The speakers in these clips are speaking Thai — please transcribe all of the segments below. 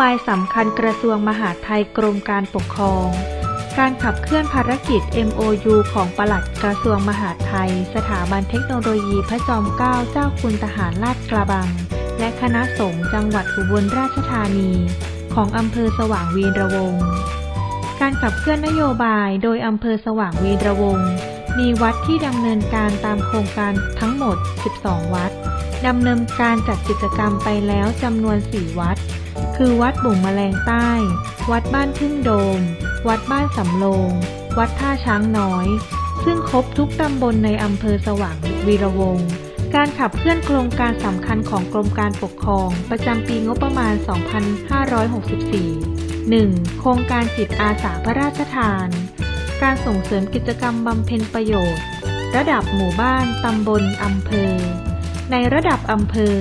บายสำคัญกระทรวงมหาดไทยกรมการปกครอง การขับเคลื่อนภารกิจ MOU ของปลัดกระทรวงมหาดไทย สถาบันเทคโนโลยีพระจอมเกล้าเจ้าคุณทหารลาดกระบัง และคณะสงฆ์จังหวัดอุบลราชธานี ของอำเภอสว่างวีระวงศ์การขับเคลื่อนนโยบายโดยอำเภอสว่างวีระวงศ์มีวัดที่ดำเนินการตามโครงการทั้งหมด 12 วัดดำเนินการจัดกิจกรรมไปแล้วจำนวน 4 วัด คือวัดบุ่งแมลงใต้ วัดบ้านพึ่งโดม วัดบ้านสำโรง วัดท่าช้างน้อย ซึ่งครบทุกตำบลในอำเภอสว่างวีระวงศ์การขับเคลื่อนโครงการสำคัญของกรมการปกครอง ประจำปีงบประมาณ 2564 1. โครงการจิตอาสาพระราชทาน การส่งเสริมกิจกรรมบำเพ็ญประโยชน์ ระดับหมู่บ้าน ตำบล อำเภอ ในระดับอำเภอ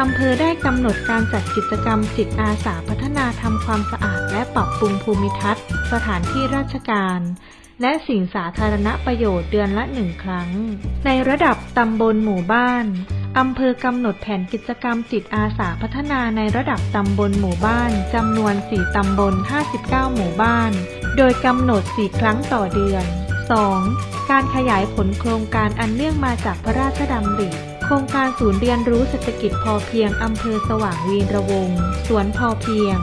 อำเภอได้กำหนดการจัดกิจกรรมจิตอาสาพัฒนาทำความสะอาดและปรับปรุงภูมิทัศน์ สถานที่ราชการ และสิ่งสาธารณประโยชน์เดือนละหนึ่งครั้ง ในระดับตำบลหมู่บ้านอำเภอกำหนดแผนกิจกรรมจิตอาสาพัฒนาในระดับตำบลหมู่บ้านจำนวน 4 ตำบล 59 หมู่บ้าน โดยกำหนด 4 ครั้งต่อเดือน 2. การขยายผลโครงการอันเนื่องมาจากพระราชดำริ ครงการศูนย์เรียนรู้เศรษฐกิจพอเพียงอำเภอสว่างวีระวงศ์สวนพอเพียง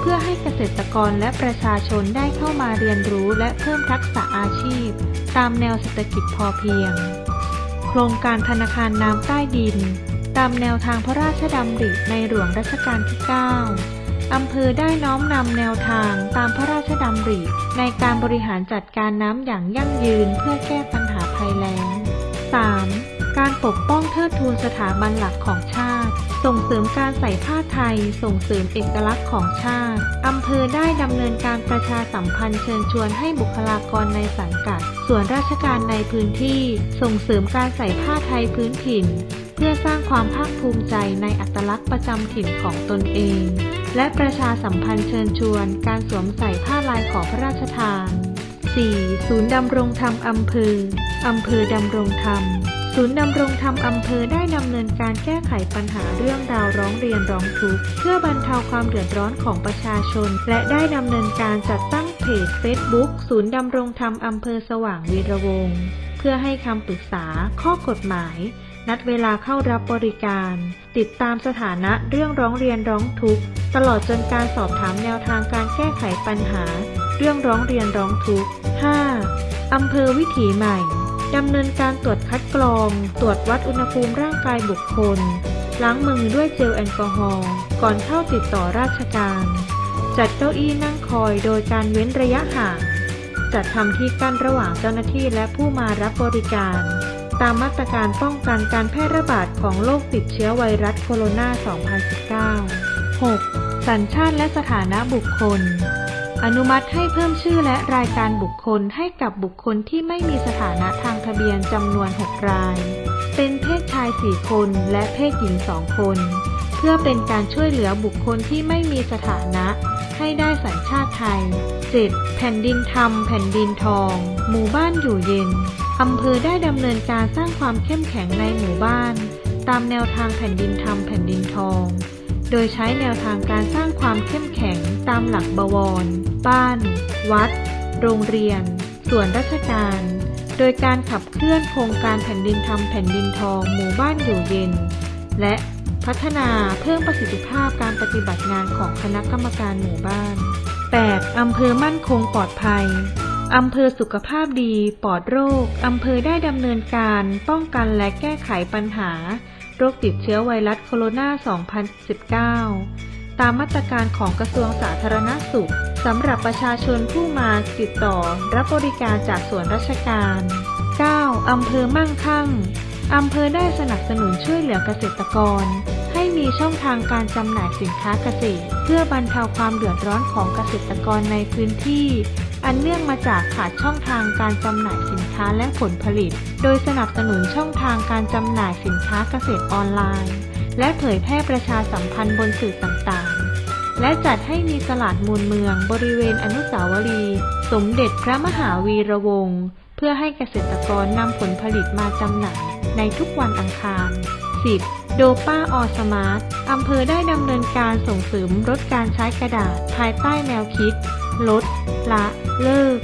เพื่อให้เกษตรกรและประชาชนได้เข้ามาเรียนรู้และเพิ่มทักษะอาชีพ ตามแนวเศรษฐกิจพอเพียง โครงการธนาคารน้ำใต้ดิน ตามแนวทางพระราชดำริในหลวงรัชกาลที่ 9 อำเภอได้น้อมนำแนวทางตามพระราชดำริ ในการบริหารจัดการน้ำอย่างยั่งยืนเพื่อแก้ปัญหาภัยแล้ง ปกป้องเทิดทูนสถาบันหลักของชาติ ส่งเสริมการใส่ผ้าไทย ส่งเสริมเอกลักษณ์ของชาติ อำเภอได้ดำเนินการประชาสัมพันธ์เชิญชวนให้บุคลากรในสังกัด ส่วนราชการในพื้นที่ ส่งเสริมการใส่ผ้าไทยพื้นถิ่น เพื่อสร้างความภาคภูมิใจในอัตลักษณ์ประจำถิ่นของตนเอง และประชาสัมพันธ์เชิญชวน การสวมใส่ผ้าลายขอพระราชทาน 4. ศูนย์ดำรงธรรมอำเภอ อำเภอดำรงธรรม ศูนย์ดำรงธรรมอำเภอได้ดำเนินการแก้ไขปัญหาเรื่องราวร้องเรียนร้องทุกข์เพื่อบรรเทาความเดือดร้อนของประชาชน และได้ดำเนินการจัดตั้งเพจ Facebook ศูนย์ดำรงธรรมอำเภอสว่างวีระวงศ์เพื่อให้คำปรึกษา ข้อกฎหมาย นัดเวลาเข้ารับบริการ ติดตามสถานะเรื่องร้องเรียนร้องทุกข์ตลอดจนการสอบถามแนวทางการแก้ไขปัญหา เรื่องร้องเรียนร้องทุกข์ 5. อำเภอวิถีใหม่ ดำเนินการตรวจคัดกรอง ตรวจวัดอุณหภูมิร่างกายบุคคล ล้างมือด้วยเจลแอลกอฮอล์ก่อนเข้าติดต่อราชการ จัดเก้าอี้นั่งคอยโดยการเว้นระยะห่างจัดทำที่กั้นระหว่างเจ้าหน้าที่และผู้มารับบริการ ตามมาตรการป้องกันการแพร่ระบาดของโรคติดเชื้อไวรัสโคโรนา 2019 6. สัญชาติและสถานะบุคคล อนุมัติให้เพิ่มชื่อและรายการบุคคลให้กับบุคคลที่ไม่มีสถานะทางทะเบียนจำนวน 6 ราย เป็นเพศชาย 4 คนและเพศหญิง 2 คน เพื่อเป็นการช่วยเหลือบุคคลที่ไม่มีสถานะ ให้ได้สัญชาติไทย 7. แผ่นดินธรรม แผ่นดินทอง หมู่บ้านอยู่เย็น อำเภอได้ดำเนินการสร้างความเข้มแข็งในหมู่บ้าน ตามแนวทางแผ่นดินธรรม แผ่นดินทอง โดยใช้แนวทางการสร้างความเข้มแข็งตามหลักบวร บ้าน วัด โรงเรียน ส่วนราชการ โดยการขับเคลื่อนโครงการแผ่นดินธรรมแผ่นดินทองหมู่บ้านอยู่เย็น และพัฒนาเพิ่มประสิทธิภาพการปฏิบัติงานของคณะกรรมการหมู่บ้าน 8. อำเภอมั่นคงปลอดภัยอำเภอสุขภาพดี ปลอดโรค อำเภอได้ดำเนินการป้องกันและแก้ไขปัญหา โรคติดเชื้อไวรัสโคโรนา 2019 ตามมาตรการของกระทรวงสาธารณสุขสำหรับประชาชนผู้มาติดต่อรับบริการจากส่วนราชการ 9. อำเภอมั่งคั่ง อำเภอได้สนับสนุนช่วยเหลือเกษตรกร ให้มีช่องทางการจำหน่ายสินค้าเกษตร เพื่อบรรเทาความเดือดร้อนของเกษตรกรในพื้นที่ อันเนื่องมาจากขาดช่องทางการจำหน่ายสินค้าและผลผลิต โดยสนับสนุนช่องทางการจำหน่ายสินค้าเกษตรออนไลน์ และเผยแพร่ประชาสัมพันธ์บนสื่อต่างๆ และจัดให้มีตลาดมูลเมืองบริเวณอนุสาวรีย์สมเด็จพระมหาวีระวงศ์เพื่อให้เกษตรกรนำผลผลิตมาจำหน่ายในทุกวันอังคาร 10 โดป้าออสมาร์ทอำเภอได้ดำเนินการส่งเสริมลดการใช้กระดาษภายใต้แนวคิด ลด ละเลิก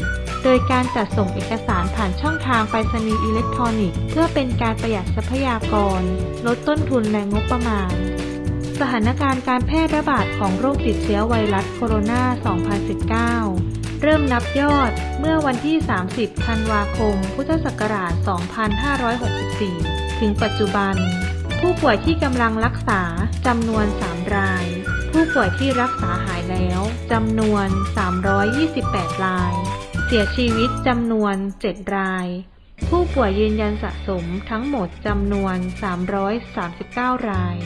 โดยการจัดส่งเอกสารผ่านช่องทางไปรษณีย์อิเล็กทรอนิกส์ เพื่อเป็นการประหยัดทรัพยากร ลดต้นทุนและงบประมาณ สถานการณ์การแพร่ระบาดของโรคติดเชื้อไวรัสโคโรนา 2019เริ่มนับยอดเมื่อวันที่ 30 ธันวาคม พุทธศักราช 2564 ถึงปัจจุบัน ผู้ป่วยที่กำลังรักษาจำนวน 3 ราย ผู้ป่วยที่รักษา แล้วจำนวน 328 ราย เสียชีวิตจำนวน 7 ราย ผู้ป่วยยืนยันสะสมทั้งหมดจำนวน 339 ราย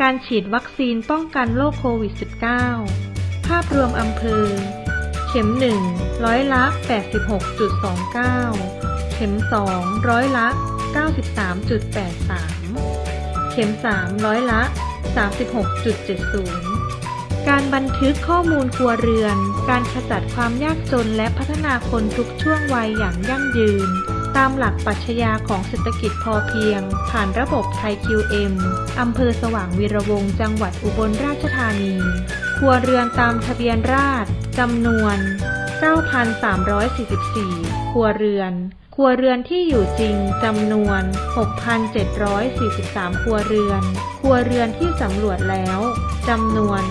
การฉีดวัคซีนป้องกันโรคโควิด -19 ภาพรวมอำเภอ เข็ม 1 ร้อยละ 86.29 เข็ม 2 ร้อยละ 93.83 เข็ม 3 ร้อยละ36.70 การบันทึกข้อมูลครัวเรือน การขจัดความยากจนและพัฒนาคนทุกช่วงวัยอย่างยั่งยืน ตามหลักปรัชญาของเศรษฐกิจพอเพียง ผ่านระบบไทย QM อำเภอสว่างวีระวงจังหวัดอุบลราชธานี ครัวเรือนตามทะเบียนราษฎร์จำนวน 9,344 ครัวเรือน ครัวเรือนที่อยู่จริงจำนวน 6,743 ครัวเรือน ครัวเรือนที่สำรวจแล้วจำนวน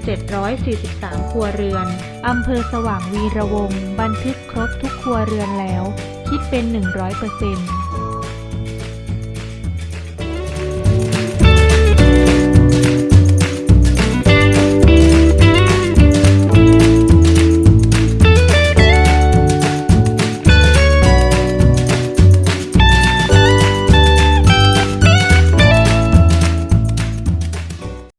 6,743 ครัวเรือน อำเภอสว่างวีระวง บันทึกครบทุกครัวเรือนแล้ว คิดเป็น 100%